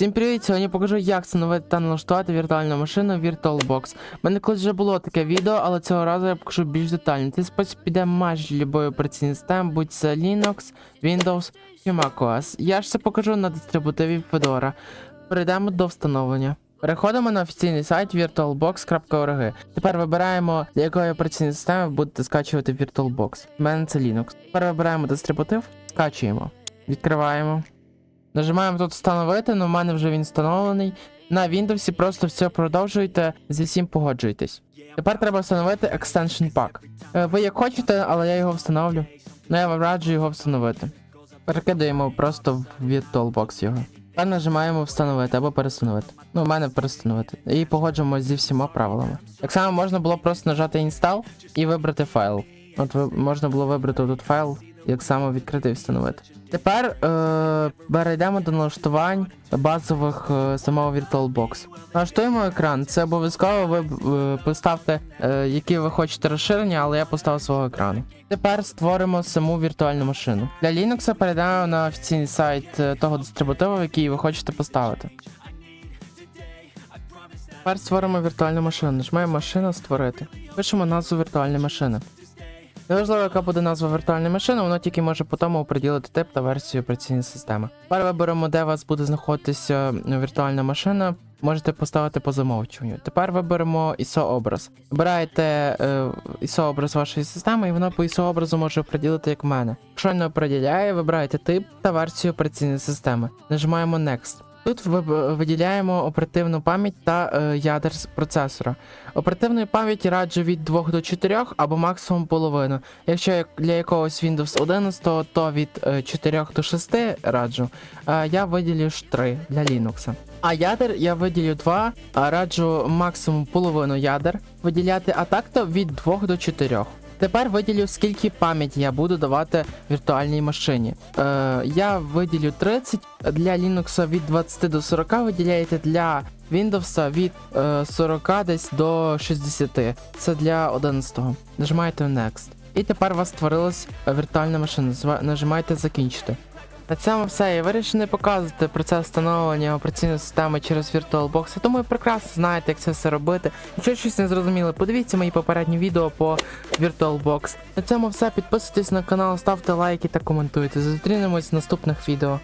Всім привіт! Сьогодні покажу, як встановити та налаштувати віртуальну машину VirtualBox. У мене колись вже було таке відео, але цього разу я покажу більш детально. Цей спосіб піде майже любої операційної системи, будь це Linux, Windows чи macOS. Я ж це покажу на дистрибутиві Fedora. Перейдемо до встановлення. Переходимо на офіційний сайт virtualbox.org. Тепер вибираємо, для якої операційної системи будете скачувати VirtualBox. У мене це Linux. Тепер вибираємо дистрибутив, скачуємо, відкриваємо. Нажимаємо тут встановити, але в мене вже він встановлений. На Windows просто все продовжуєте, зі всім погоджуєтесь. Тепер треба встановити Extension Pack. Е, Ви як хочете, але я його встановлю. Ну я вам раджу його встановити. Перекидаємо просто в VirtualBox його. Тепер нажимаємо встановити або перестановити. Ну, у мене перестановити. І погоджуємося зі всіма правилами. Так само можна було просто нажати Install і вибрати файл. От можна було вибрати тут файл, як саме відкрити і встановити. Тепер е, перейдемо до налаштувань базових е, самого VirtualBox. Налаштуємо екран. Це обов'язково ви е, поставте, е, які ви хочете розширення, але я поставив свого екрану. Тепер створимо саму віртуальну машину. Для Linux перейдемо на офіційний сайт е, того дистрибутиву, який ви хочете поставити. Тепер створимо віртуальну машину. Нажмаємо машина створити. Пишемо назву віртуальної машини. Неважливо, яка буде назва віртуальної машини, воно тільки може по тому оприділити тип та версію операційної системи. Тепер виберемо, де у вас буде знаходитися віртуальна машина. Можете поставити по замовчуванню. Тепер виберемо ISO образ. Вибираєте е, ISO образ вашої системи, і воно по ISO образу може оприділити, як в мене. Якщо не оприділяє, вибираєте тип та версію операційної системи. Нажимаємо Next. Тут ви- виділяємо оперативну пам'ять та е, ядер з процесора. Оперативної пам'яті раджу від 2 до 4 або максимум половину. Якщо як для якогось Windows 11, то від е, 4 до 6 раджу. Е, я виділю ж 3 для Linux. А ядер я виділю 2, а раджу максимум половину ядер виділяти, а так то від 2 до 4. Тепер виділю, скільки пам'яті я буду давати віртуальній машині. Е, я виділю 30, для Linux від 20 до 40 виділяєте для Windows від е, 40 десь до 60. Це для 11. Нажимаєте Next. І тепер у вас створилась віртуальна машина. Нажимаєте закінчити. На цьому все. Я вирішив показувати процес встановлення операційної системи через VirtualBox, тому ви прекрасно знаєте, як це все робити. Якщо щось не зрозуміло, подивіться мої попередні відео по VirtualBox. На цьому все. Підписуйтесь на канал, ставте лайки та коментуйте. Зустрінемось в наступних відео.